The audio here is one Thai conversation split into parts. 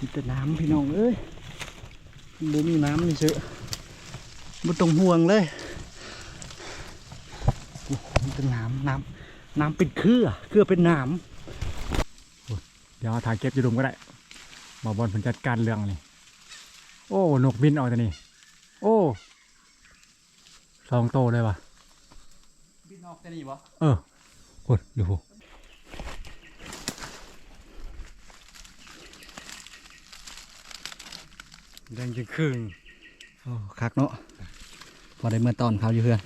มีแต่น้ำพี่น้องเอ้ยบ่มีน้ำนี่เชอะบ่ต้องห่วงเลยโอ้มีแต่น้ำน้ำน้ำเป็นเครือเครือเป็นน้เดี๋ยวถ่ายเก็บอยู่ดุมก็ได้บอบอลผมจัดการเรื่องนี่โอ้นกบินออกแต่นี่โอ้สองโตวเลยว่ะำพี่นอกจะนี่บ่เออโอ้ยดู แดงจึงครึ่งโอ้คักเนาะพอได้เมื่อตอนเขาอยู่เพื่อน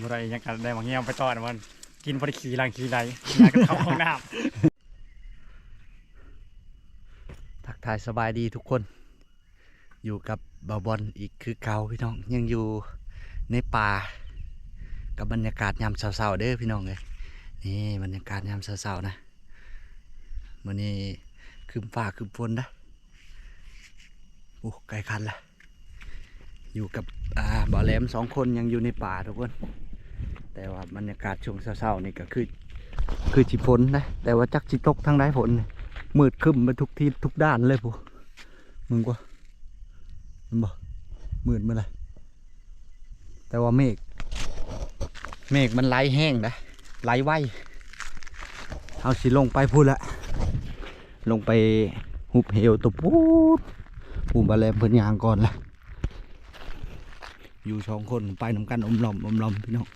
บ่ได้ยังกันได้มาเงี้ยไปต่อนะมันกินพอดีขี่ลังขี่ไหลยากันเข้าห้องน้ทักทายสบายดีทุกคน อยู่กับบาบอลอีกคือเก่าพี่น้องยังอยู่ในป่ากับบรรยากาศยามเช้าๆเด้อพี่น้องเลยนี่บรรยากาศยามเช้าๆนะวันนี้คืมฟ้าคืมฝนนะ โอ้ไกลคันละอยู่กับอ่าบ่อแหลมสองคนยังอยู่ในป่าทุกคน แต่ว่าบรรยากาศช่วงเช้าๆนี่ก็คือ คือจิฝนนะแต่ว่าจักจิตกทางใดฝนมืดคึ้มไปทุกที่ทุกด้านเลยผู้มึงกว่ามันบอกมืดมาเลยแต่ว่าเมฆเมฆมันไหลแห้งนะไหลไวเอาสิลงไปพูดละลงไปหุบเหวตัวปูด ปูบาแลมเพิ่นยางก่อนละอยู่สองคนไปนำกันอมลอมอมลอมพี่น้อง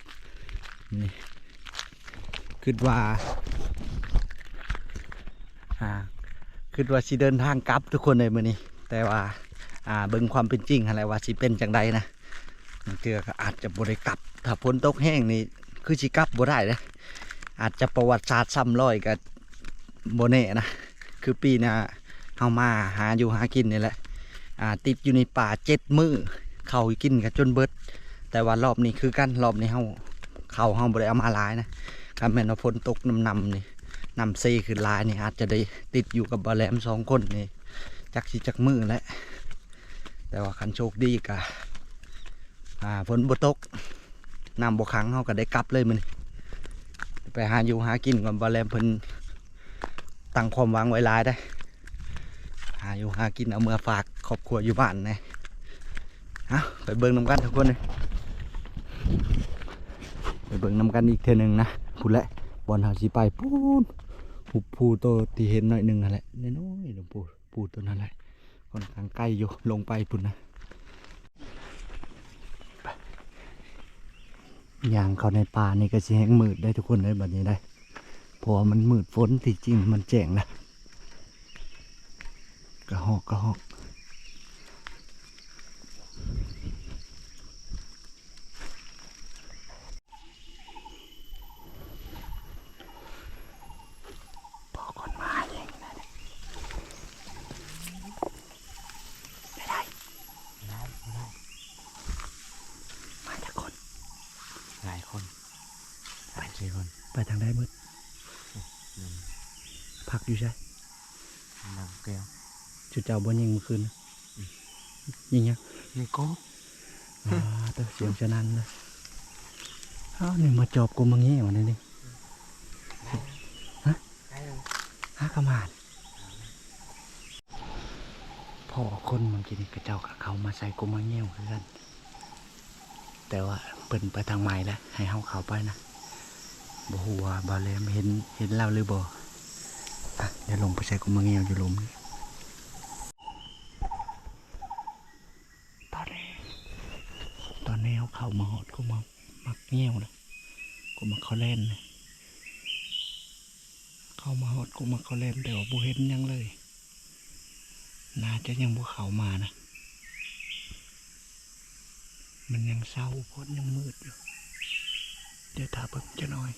นี่คิดว่าอ่าคือว่าสิเดินทางกลับทุกคนเลยมื้อนี้ แต่ว่าอ่าเบิ่งความเป็นจริงอะไรว่าสิเป็นจังใดนะเตือก็อาจจะบ่ได้กลับ ถ้าฝนตกแห้งนี่คือสิกลับบ่ได้นะอาจจะประวัติศาสตร์ซ้ำรอยกับโบ่แน่นะ คือปีหน้าเฮามาหาอยู่หากินนี่แหละ อ่าติดอยู่ในป่าเจ็ดมือเขากินกันจนเบิด แต่ว่ารอบนี้คือกันรอบนี้เฮาเขาเฮาบ่ได้เอามาลายนะถ้าแม่นว่าฝนตกนำๆนี่นำซีคือลายนี่อาจจะได้ติดอยู่กับบาแหลมสองคนนี่จักสิจักมือแหล้วแต่ว่าคันโชคดีกะอ่าฝนบ่ตกน้ำบ่ขังเขาก็ได้กลับเลยมันไปหาอยู่หากินกับบาแหลมเพิ่นตั้งความหวังไว้ลายได้าอยู่หากินเอาเมื่อฝากครอบครัวอยู่บ้านนะเอาไปเบิ่งน้ำกันทุกคนเลยไปเบิ่งน้ำกันอีกเทนึงนะพูดแหละบอลหาสิไปปูนหูปูตัวที่เห็นหน่อยหนึ่งนั่นแหละน้อยๆหลวงปูปูตัวนั้นแหละค่อนข้างใกล้อยู่ลงไปปุ่นนะไปย่างเขาในป่านี่ก็สิแห้งมืดได้ทุกคนเลยแบบนี้ได้เพราะมันมืดฝนที่จริงมันแจ้งนะ กระหอกกระหอกพอคนมาเองนะไม่ได้ไม่ได้ไม่ได้มาจากคนหลายคนหลายสี่คนไปทางได้มืดพักอยู่ใช่นางแก้ว จุดเจ้าบนยิงเมื่อคืนนะยิงยังนี่ก็อ่าแต่เสียงจะนันเลยอ้าวนี่มาจอบกูมาเงี้ยวะนี่นี่ฮะฮะกระมานพ่อคนเมื่อกี้นี่กระเจ้ากับเขามาใส่กูมาเงี้ยวคือกันแต่ว่าเปิ่นไปทางใหม่แล้วให้เฮาเข้าไปนะบ่ฮู้ว่าบ่าแลมเห็นเห็นแล้วหรือบ่อะเดี๋ยวลงไปใส่กูมาเงี้ยวอยู่หลุมนี่ตอนนี้ ตอนนี้เขาเข้ามาหอดกูมามักเงี้ยวนะกูมาเขาเล่นนะเข้ามาหอดกูมาเขาเล่นแต่ว่าบุเห็นยังเลย น่าจะยังบุเขามานะ มันยังเศร้าเพราะยังมืดอยู่ เดี๋ยวถ้าเพิ่งจะน้อย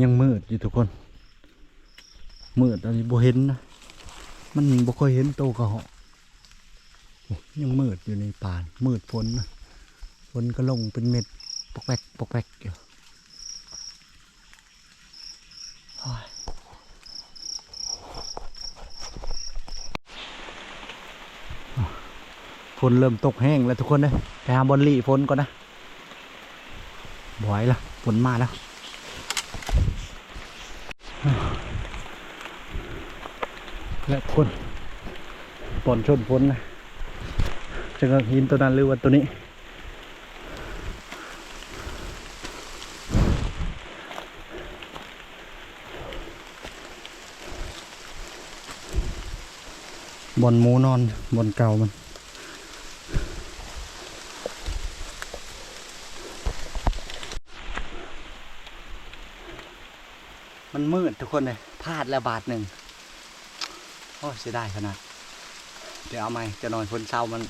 ยังมืดอยู่ทุกคน มืดอันนี้บ่เห็นนะ มันบ่ค่อยเห็นโตกระเหอ้ยังมืดอยู่ในป่าน มืดฝนนะฝนก็ลงเป็นเม็ดปกแปกปกแปกอยู่ฝนเริ่มตกแห้งแล้วทุกคนเลยไปหาบอลลี่ฝนก่อนนะบไหวยละฝนมาแล้ว และคนปอนชนฝนนะจะกหินตัวนั้นหรือว่าตัวนี้ บอนหมูนอนบอนเก่ามันมันมืดทุกคนเลยพลาดแล้วบาทหนึ่ง โอ้เสียดายขนาด เดี๋ยวเอาไหมจะนอนคนเศร้ามัน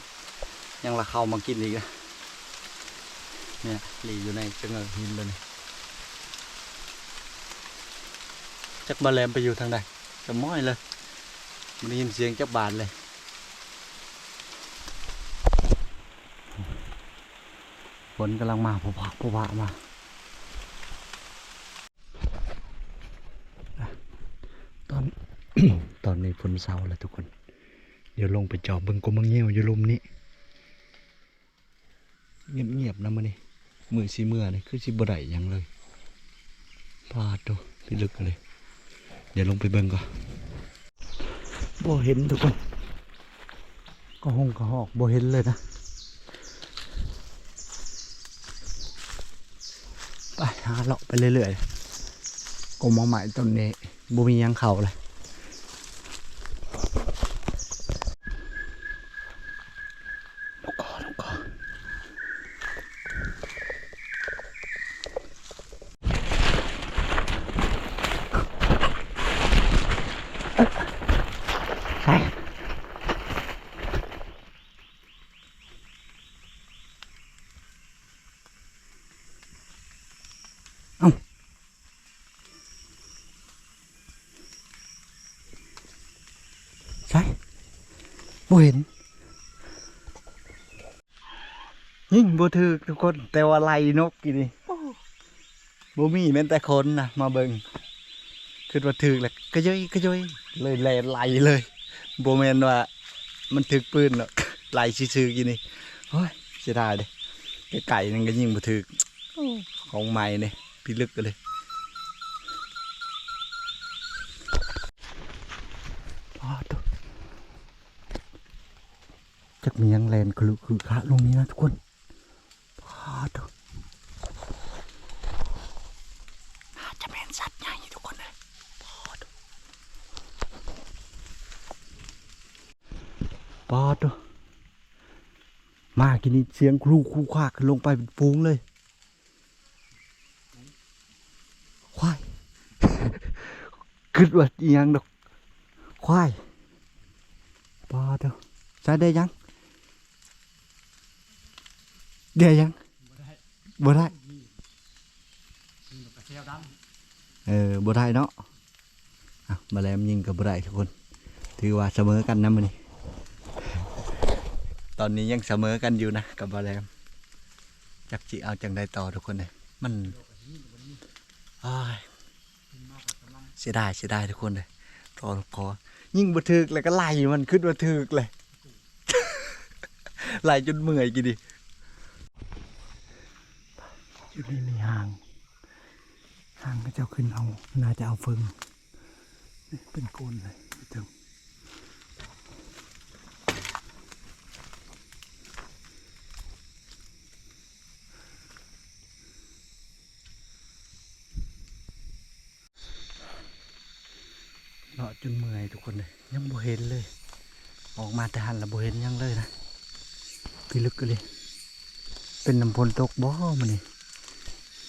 ยังละเข้ามากินอีกนะเนี่ยหลีอยู่ในจังเงอหินเลยนี่จักมาแลมไปอยู่ทางใดจะม้อยเลยมันได้ยินเสียงจักบาทเลยฝนกำลังมาผู้พะผู้พะมา ตอน ตอนนี้ฝนเศร้าแล้วทุกคน เดี๋ยวลงไปจอบเบิ่งกบมังเงี้ยวอยู่ลุมนี้ เงียบๆนะมันนี่มือสีเมื่อนี่คือสีบไดหยังเลยพลาดตัวพี่ลึกเลย เดี๋ยวลงไปเบิ่งก่อนบ่เห็นทุกคน ก็ห้องก็หอกบ่เห็นเลยนะไปหาเลาะไปเรื่อยๆกบมาใหม่ต้นนี้บ่มียังเข่าเลย ลูกคอลูกคอใช่เอ้าใช่บ่เห็น ยิ่ง บ่ถือทุกคน แต่ว่าไล่นกกินนี่บ่มีแม้แต่คนนะมาเบิงคือว่าถือแหละกระย่อยกระย่อยเลยแลนไล่เลยบ่แม่นว่า มันถึกปืนหรอกไล่ซื่อๆกินนี่โอ้ยเสียดายเด้ไก่ๆนั่นก็ยิ่งบ่ถือของใหม่เนี่ยพี่ลึกกันเลยอ้าวตัวจักมียังแลนคลุคือคะลงนี้นะทุกคน พาดน่าจะเป็นสัตว์ใหญ่ทุกคนเลยพาดปาดมากิ นนี่เสียงครูคู่ควากลงไปเป็นฟูงเลยควายคิดว่าอีหยังดอกควายปาดใช้ได้ยังได้ยังบ่ได้เออบ่ได้เนาะอะมาแลมยิงกับบ่ได้ทุกคน ถือว่าเสมอกันนะมื้อนี้ต อนนี้ยังเสมอกันอยู่นะกับบ่แลมจักจิเอาจังใดต่อทุกคนเลยมันเสียดายเสียดายทุกคนเลยตอนขอยิ่งบ่ถึกแล้วก็ไล่มันขึ้นมาถึกเลยไล่จนเมื่อยกี่ดิอยู่ในมีห่างห่างก็จะเอาขึ้นเอาน่าจะเอาเฟิงเป็นโกนเลยไม่ถึงเลาะ จนเมื่อยทุกคนเลยยังบ่เห็นเลย ออกมาแต่หันและบ่เห็นยังเลยนะพี่ลึกก็เลย เป็นน้ำพลตกบ่มันนี่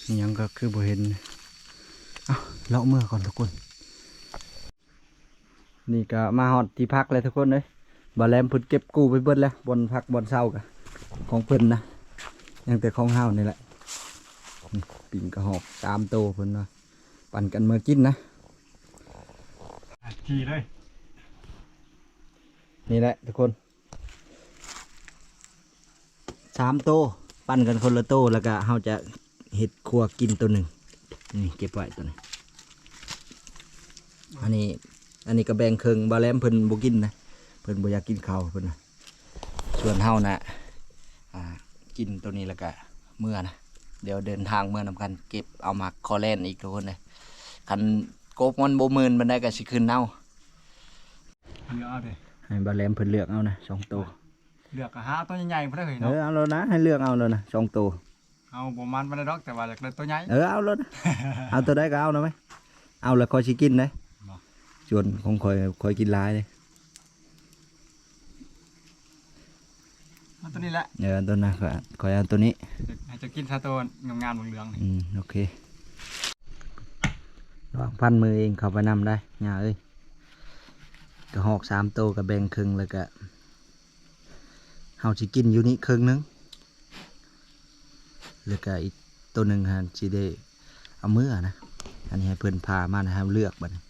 นี่ยังก็คือบ่เห็นเอาเลาะเมื่อก่อนทุกคน นี่ก็มาฮอดที่พักเลยทุกคนเลยบาแลมพิ่นเก็บกู้ไปเบิดแล้วบนพักบนเศร้ากะของเพิ่นนะยังแต่ของเฮานี่แหละปิ่งกระหอบตามโตเพิ่นว่าปั่นกันเมื่อกินนะ ขี่เลย นี่แหละทุกคนสามโตปั้นกันคนละโตแล้วก็เราจะเห็ดครัวกินตัวหนึ่งนี่เก็บไว้ตัวนี้อันนี้ อันนี้ก็แบ่งครึ่งบาแลมเพิ่นบ่กินนะเพิ่นบ่อยากกินข้าวเพิ่นนะส่วนเฮานะอ่ากินตัวนี้แล้วก็เมื่อนะเดี๋ยวเดินทางเมื่อนำกัน เก็บเอามาคอแลนอีกทุกคนเลยคัน กบมันบ่หมื่นมันได้ก็สิขึ้นเน่าเลือกเอาเลยให้บาแลมเพิ่นเลือกเอานะสองตัวเลือกกะหาตัวใหญ่ๆเพื่อเห็นเอเนาะอเอาแล้วนะให้เลือกเอาแล้วนะสองตัวเอาประมาณมันได้ดอกแต่ว่าอยากได้ตัวใหญ่ เออเอาแล้วนะ เอาตัวได้ก็เอานะไหมเอาแล้วคอยสิกินนะบ่ส่วนของคอยคอยกินหลายเลยเอาตัวนี้แหละเออตัวนั้นก็คอยเอาตัวนี้ให้จะกินซาตัวงามๆเหลืองๆนี่อืมโอเคลอง พันมือเองเข้าไปนำได้ย่าเอ้ยกระหอกสามตัวกับแบ่งครึ่งแล้วก็เฮาสิกินอยู่นี่ครึ่งหนึงแล้วก็อีกตัวหนึ่งฮะสิได้เอามือนะ อันนี้ให้เพิ่นพามานะฮะเลือกบัดนี้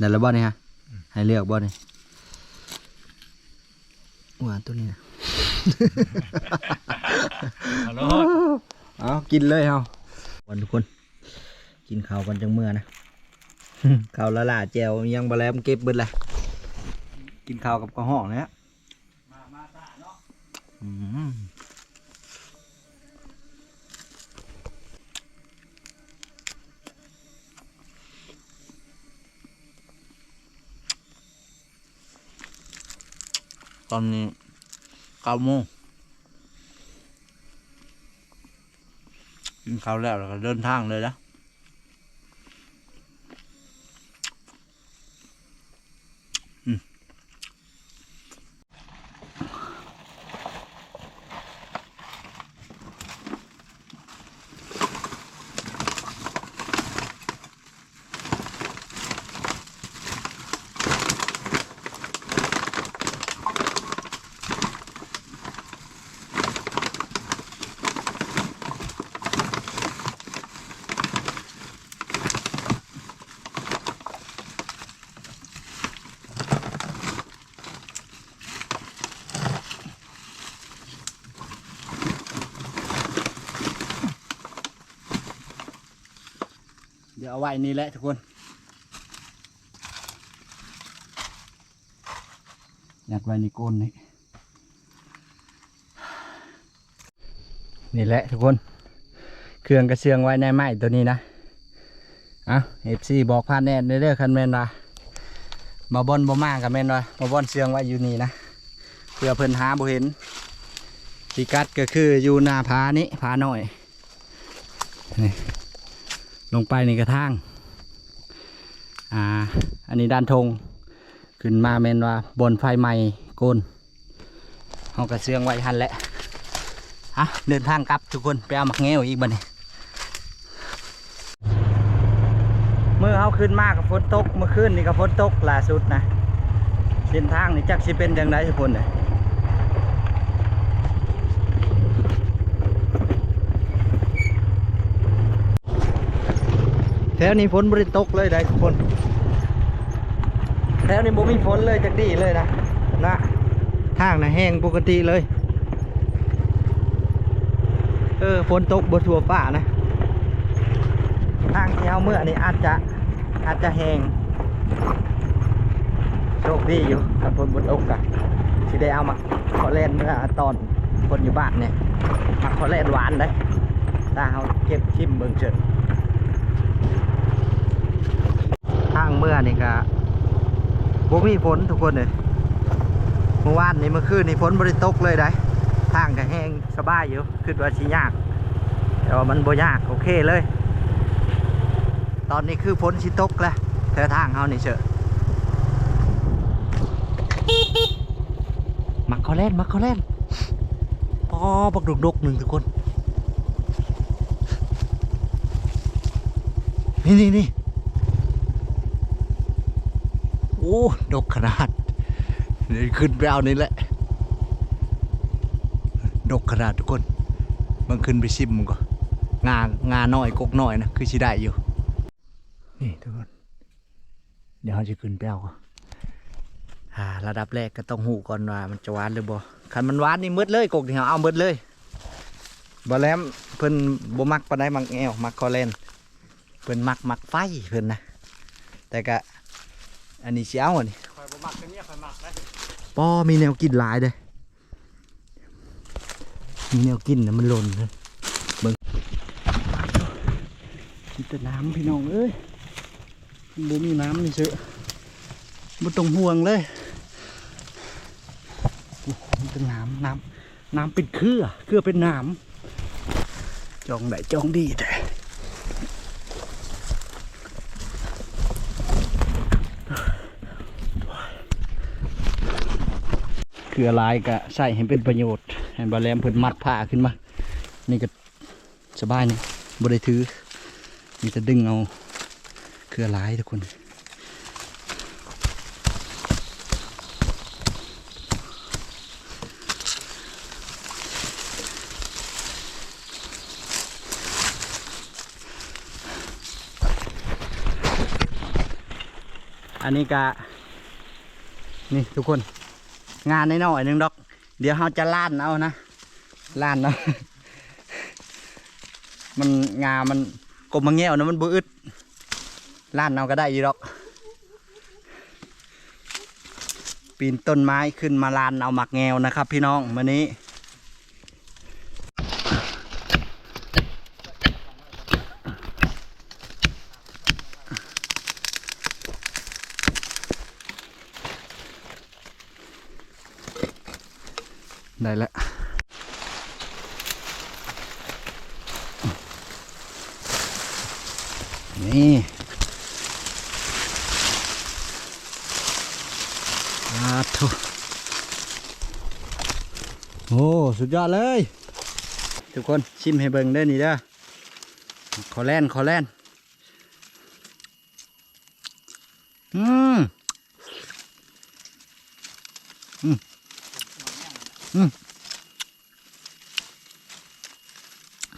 นั่นละบ่นี่ฮะให้เลือกบ่นี่หวานตัวนี้นะ ฮัลโหลเอากินเลยเฮาวันทุกคน กินข้าวกันจังเมื่อนะข้าวละล่าแจวยังบะแลมเก็บเบิดเลยกินข้าวกับกระห้องนะฮะอืมตอนนี้เก้าโมง กินข้าวแล้วแล้วก็เดินทางเลยนะ เอาไว้นี่แหละทุกคนอยากไว้ในก้นนี่นี่แหละทุกคน เครื่องกระเชืองไว้ในไม้ตัวนี้นะอะเอฟซีบอกพานแน่เด้องคันแมนว่ามาบอนบ่มากับแมนว่ามาบอนเชืองไว้อยู่นี่นะเพื่อเพิ่นหาบ่เห็นพิกัดก็คืออยู่หน้าผานี้ผาหน่อยนี่ ลงไปในกระทางอ่าอันนี้ด้านธงขึ้นมาแมนว่าบนไฟใหม่โกนเฮากระเชื่องไว้หันแหละอะเดินทางกลับทุกคนไปเอาหมักแง้วอีกบัดนี้เมื่อเขาขึ้นมากับฝนตกเมื่อคืนนี่กับฝนตกล่าสุดนะเส้นทางนี่จักสิเป็นอย่างไรทุกคนเลย แถวนี้ฝนบริตกเลยได้ทุกคน แถวนี้บ่มีฝนเลยจากดีเลยนะนะทางนะแห้งปกติเลย เออฝนตกบนทั่วฟ้านะทางที่เอาเมื่อนี่อาจจะอาจจะแห้งโชคดีอยู่ถ้าฝนบนตกอะสิได้เอามาขอเล่นเมื่อตอนคนอยู่บ้านเนี่ยมาขอเล่นหวานได้ถ้าเอาเก็บชิมเบิ่งเฉินทาง เมื่อนี่ก็บ่มีฝนทุกคนเลยเมื่อวานนี่เมื่อคืนนี่ฝนบริตกเลยได้ทางก็แห้งสบายอยู่คือว่าชิยากแต่ว่ามันบ่ยากโอเคเลย ตอนนี้คือฝนชิตกแล้วแถวทางเฮานี่เชอะมักเขาเล่นมักเขาเล่นพอบักดุกดกหนึ่งทุกคน นี่นี่นี่โอ้ ดกขนาดเดี๋ยวขึ้นไปเอานี่แหละ ดกขนาดทุกคนเบิ่งขึ้นไปชิมก็งางาน้อยกกน้อยนะคือสิได้อยู่ นี่ทุกคน เดี๋ยวเราจะขึ้นไปเอาก่อนอ่าระดับแรกก็ต้องหูก่อนว่ามันจะหวานหรือบ่คันมันหวานนี่มืดเลยกกที่เราเอามืดเลยบ่แลมเพิ่นบ่มักปานใดมักแอวมักคอเลนเพิ่นมักมักไฟเพิ่นนะแต่ก็ อันนี้สิเอาอันนี้คอยบ่มักตัวเนี้ยคอยมักนะป้อมีแนวกินหลายเด้มีแนวกินนะมันหล่นเลยเบิ่งมีแต่น้ำพี่น้องเอ้ยบ่มีน้ำนี่ซื้อบ่ต้องห่วงเลยโอ้โหมีแต่น้ำน้ำน้ำเป็นเครือเครือเป็นน้ำจองได้จองดีแต่ เครือลายก็ใส่ให้เป็นประโยชน์ให้บาแลมเพิ่นมัดผ้าขึ้นมา นี่ก็สบายนี่บ่ได้ถือ มีแต่ดึงเอาเคือลายทุกคนอันนี้ก็นี่ทุกคน งานน้อยๆนึงดอก เดี๋ยวเราจะล่านเอานะล่านเอามันงา มันกลมมาแง่วนะมันบือึดล้านเอาก็ได้อยู่ดอก ปีนต้นไม้ขึ้นมาลานเอาหมักแงวนะครับ พี่น้องวันนี้ ได้แล้ว นี่ อาทุโอ้ สุดยอดเลย ทุกคนชิมให้เบิ่งได้นี่เด้อขอแล่นขอแล่นอืมอืมอืม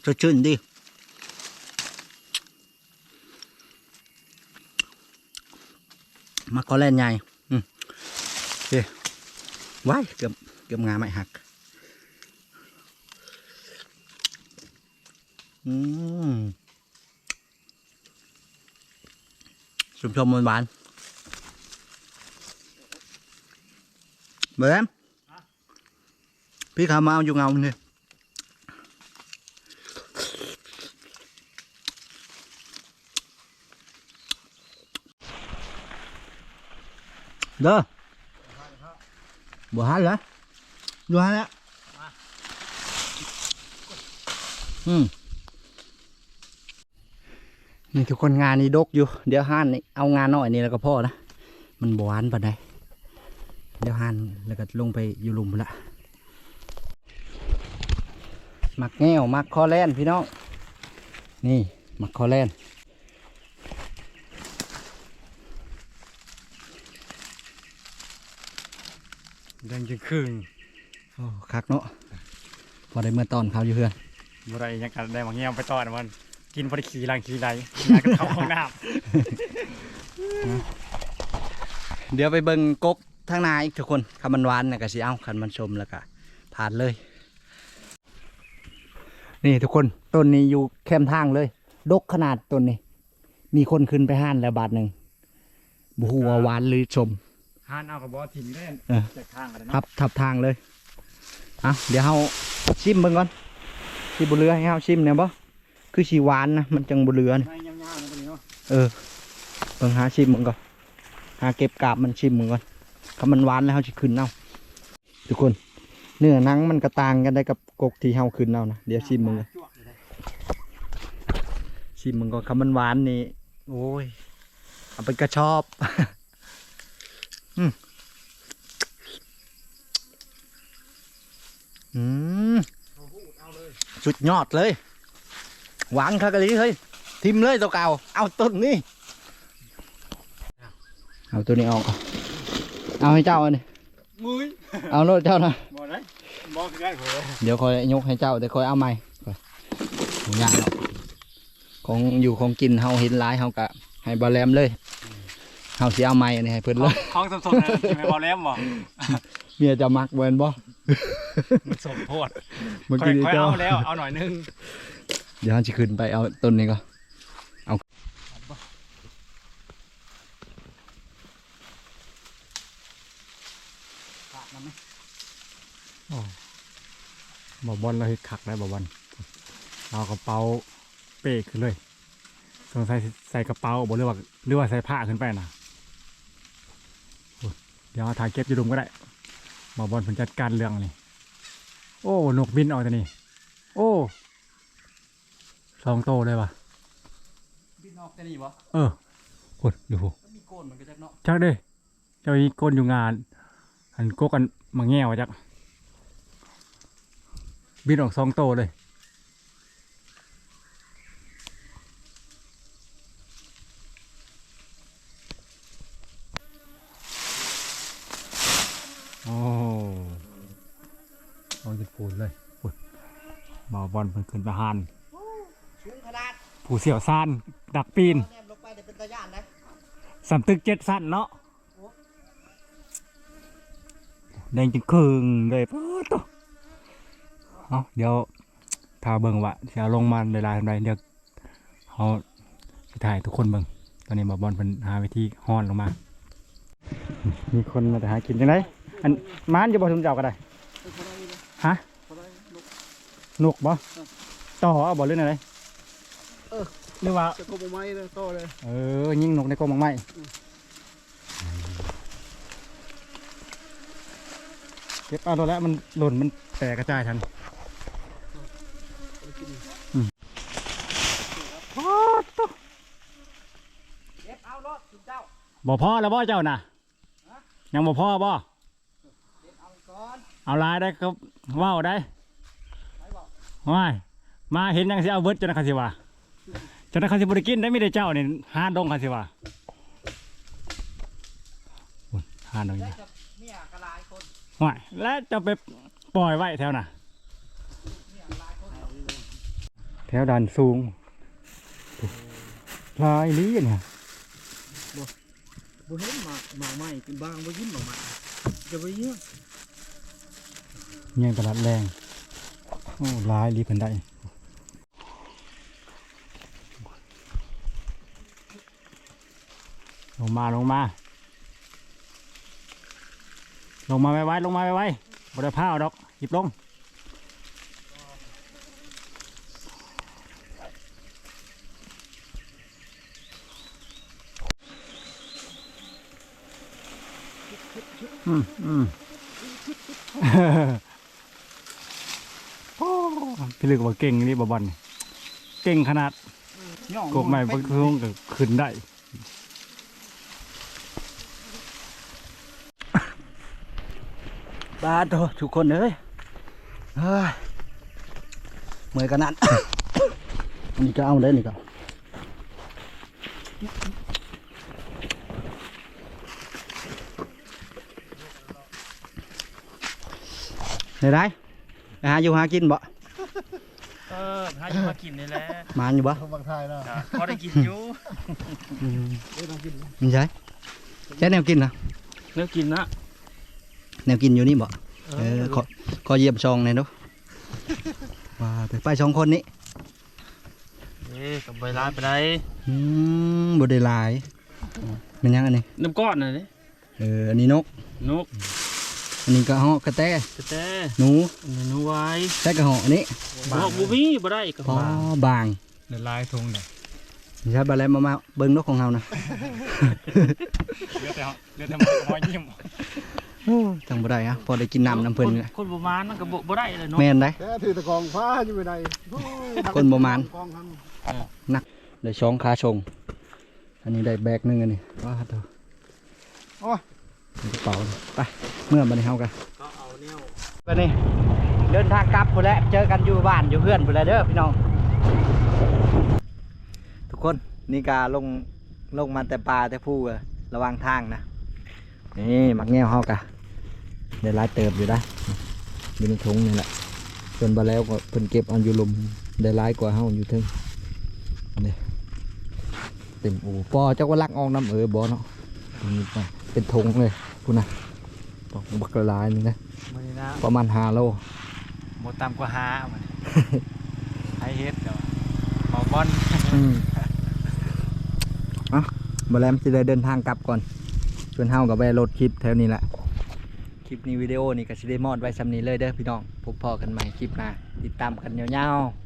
สดชื่นดีมาคอแล่นใหญ่ อืมโอเคว้ายเกือบเกือบงาไม่หักอืมชมชมหวานๆเบิ้มพี่ขามาเอาอยู่เงาเนี่ยเด้อ บัวฮันเหรอบัวฮันแล้วอืมนี่ทุกคนงานนี้ดกอยู่ เดี๋ยวห้านนี่เอางานน้อยนี่แล้วก็พ่อนะ มันบหวานปานใดเดี๋ยวห้านแล้วก็ลงไปอยู่หลุมละมักแง่วมักคอแลนพี่น้อง นี่มักคอแลน เดินจึงครึ่งโอ้คักเนาะพอได้เมื่อตอนเขาอยู่เพื่อนบ่ได้หยังกันได้มาเงี้ยไปต่อนะมันกินบ่ได้ขี่ลังขี่ไหลอยากกันเข้าห้องน้ำเดี๋ยวไปเบิ่งกกทางหนาอีกทุกคนคันมันหวานนะก็สิเอาคันมันชมแล้วก็ผ่านเลย นี่ทุกคนต้นนี้อยู่แคมทางเลย ดกขนาดต้นนี้ มีคนขึ้นไปห้านแล้วบาทหนึ่งบูฮูว่าหวานหรือชม หานเอากับบ่ถิ่นเล่นเออ จากทางกันเลยทัเนาะบทับทางเลยอะเดี๋ยวเฮาชิมเบิ่งก่อนสิบุเรือให้เฮาชิมเนี่ยบ่คือสีหวานนะมันจังบุเรือนี่ไม่ยาวๆนะตัวนี้เนาะเออเบิ่งหาชิมมึงก่อนหาเก็บกาบมันชิมมึงก่อนถ้ามันหวานแล้วเฮาสิขึ้นเอาทุกคน เนื้อหนังมันกระต่างกันได้กับกกที่เฮาขึ้นเอานะเดี๋ยวชิมมึงก่อนชิมมึงก่อนคำมันหวานนี่ โอ้ย เอาไปกระชอบ อืมอืมสุดยอดเลย หวานคักกะลีเฮ้ยทิมเลยตัวเก่า เอาต้นนี้เอาตัวนี้ออกก่อนเอาให้เจ้าอันนี้มุ้ยเอาโลดเจ้านะบ่ได้บ่คือได้โหเดี๋ยวคอยยกให้เจ้าเดี๋ยวคอยเอาใหม่ก่อนบ่ยากหรอกของอยู่ของกินเฮาเห็นหลายเฮาก็ให้บ่แลมเลย เฮาสิเอาไม้อันนี้ให้เพิ่นเลยของสมๆนะไม่พอแล้วบ่เมียจะมักเบิ่นบ่มันสมโพดเมื่อค่อยกี้ค่อยเจ้าเอาแล้วเอาหน่อยนึงเดี๋ยวเฮาสิขึ้นไปเอาต้นนี้ก็เอาบ่บอลเราเฮ็ดคักได้บ่บอลเอากระเป๋าเป้ขึ้นเลยสงสัยใส่กระเป๋าบ่หรือว่าหรือว่าใส่ผ้าขึ้นไปน่ะโอ้ย เดี๋ยวเอาถ่ายเก็บอยู่ดุมก็ได้บ่บอลเพิ่นจัดการเรื่องนี่ โอ้นกบินออกตัวนี้โอ้สองโตเลยว่ะบินออกแต่นี่บ่เออโคตรดูก็มีโกนมันก็จักเนาะจักเด้เจ้าอีกคนอยู่งาน อันกกอันมาแง่วะจักบินออกสองโตเลย โอ้เอาจะพูดเลยพูด บ่าวบอลเพิ่นขึ้นไปหานสูงขนาดผู้เสี่ยวซานดักปีนแนมลงไปได้เป็นตะย่านได้สามตึกเจ็ดสั้นเนาะแดงจึงครึ่งเลยป๊อดโตเอาเดี๋ยวถ้าเบิ่งว่าจะลงมาเวลาทำไรเดี๋ยวเขาสิถ่ายทุกคนเบิ่งตอนนี้บอบอลเป็นหาวิธีห้อนลงมา มีคนมาแต่หากินจังไดอันม้านจะบ่ทุมเจ้าก็ได้ฮะ นกบ่ต่อเอาบ่เรื่องอะไรหรือว่า จะกบไม้เลยโตเลยเออ ยิงนกในกรงมังไม้เก็บเอาตัวแล้วมันหล่นมันแตกกระจายทันอืมโอ้โตเก็บเอารถสุดเจ้าบ่พ่อแล้วบ่เจ้าน่ะ ยังบ่พ่อบ่เก็บเอาก่อนเอาลายได้ครับว้าวได้ไปบอก ว้ายมาเห็นยังสิเอาเบิดจนนะคันสิว่าจนนะคันสิบ่ได้กินได้มีแต่เจ้านี่หาดงคันสิว่าอุ๊ยหาดงได้นี่กับเมียกระลายคนว่ายแล้วจะไปปล่อยไว้แถวน่ะเมียกระลายคนแถวดันสูงลายลีเนี่ยบ่เห็นหมากหมากไม้เป็นบางบ่ยินหมากไม้จะบ่ยินเงี้ยงตลาดแรง โอ้ลายลีเพิ่นได้ลงมาลงมา ลงมาไวๆลงมาไวๆบไดผ้าดอก หยิบลงอืมอืม พี่ลึกว่าเก่งนี่บอบอลนี่เก่งขนาดกบใหม่บางครั้งก็ขึ้นได้บาดโตทุกคนเอ้ยเฮ้ยเมื่อยกันนั้นนี่ก็เอาได้นี่ก็ได้ได้ไปหาอยู่หากินบ่เออถ้าอยู่มากินนี่แหละมานอยู่บ่ก็พอได้กินอยู่ไม่ใช่ใช่แนวกินนะเนื้อกินนะแนวกินอยู่นี่บ่เออขอขอเยี่ยมชองหน่อยเนาะว่าแต่ไปสองคนนี้เอ๊ะกับใบลานไปได้อืมบไดหลายมันยังอันนี้น้ำก้อนน่ะนี่เอออันนี้นกนก อันนี้กระเหอกระแตกระแตหนูอันนี้หนูไว้ใส่กระเหอกอันนี้บอกบุมีบ่ได้กับอ๋อบางเดี๋ยวลายทงเนี่ยใช่บาแล้วมามาเบิ้งนกของเฮานะเลือดแต่เลือดแต่มันหอยยิ้มจังบ่ได้ฮะพอได้กินน้ำน้ำเพิ่นคนี่แหละคนบ่มานมันก็บ่บ่ได้เลยเนาะแม่นได้แค่ถือตะกองฟ้าอยู่ไปไหนโอ้ยคนบ่มานกองทได้ช่องขาชงอันนี้ได้แบกหนึงอันนี้ว้าเถอะำโอ้ย กระเป๋าไปเมื่อบันนี้เฮากันก็เอาแนวบันนี้เดินทางกลับพุ่นแหละเจอกันอยู่บ้านอยู่เพื่อนพุ่นแหละเด้อพี่น้อง ทุกคนนี่กาลงลงมาแต่ป่าแต่ผู้ระวังทางนะนี่มักแง่วเฮากะได้หลายเติบอยู่ได้อยู่ในถุงนี่แหละจนบาแล้วก็เพิ่นเก็บเอันอยู่ลุมได้หลายกว่าเฮาอยู่ถึงนี่เต็มโอ้ปอเจ้าก็ลักออกน้ำเออบ่เนาะเป็นธงเลย พูดนะบอกบักละลายนี่นะมื้อนี้นะประมาณ5โลบ่ต่ำกว่าห้ามื้อนี้ให้เฮ็ดเดี๋ยวเมาบอลอืมอะมาแล้วจะได้เดินทางกลับก่อนชวนเฮากับไปโหลดคลิปแถวนี้แหละคลิปนี้วิดีโอนี่ก็สิได้มอดไว้สำนี้เลยเด้อพี่น้องพบพอกันใหม่คลิปหน้าติดตามกันยาวๆ